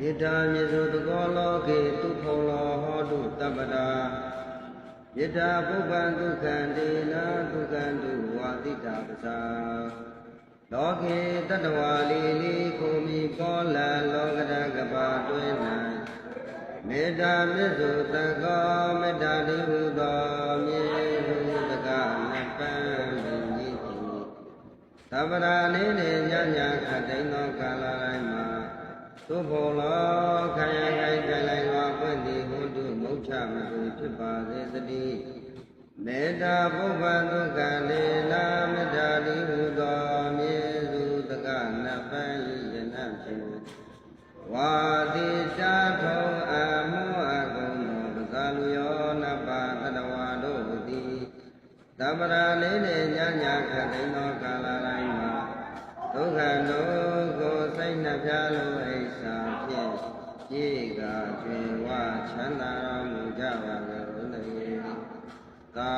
ယေတာမြေစုတကောလောကေသူဖောလောဟောတုတပ္ပတာယေတာပုပ္ပံဒုက္ခံဒေနာဒုက္ခံတုဝါတိတာပစာလောကေတတဝါလီလီကိုမီကောလံလောကရကပါတွင်၌မေတ္တာမေစုတကောမေတ္တာတိဟုသောမြေဟုတကနပံပင်ကြီးတိသဗ္ဗရာနေနေညညခတ်တိန်သောကာလတိုင်းမှာ သို့ဘောလောခံရခိုင်ကြလိုက်သောပွင့်သည်ဟွန်းတုမုတ်ချမသူဖြစ်ပါစေသတည်းမေတ္တာပုဗ္ဗံဒုက္ခလေနာမေတ္တာတိဟုသောမြေစုတကနပံယနဖြင့်ဝါတိတာထုံအမောအကုံသောပဇာလူယောနပါတတဝါတို့သည်သဗ္ဗရာလေးနေညညခတ်သိမ်းသောကာလတိုင်းမှာဒုက္ခတို့ကို စိတ်နှပြလိုအိဆာဖြင့်ကြည်ကကျွင်ဝချမ်းသာတော်မူကြပါကုန်သတည်းသာ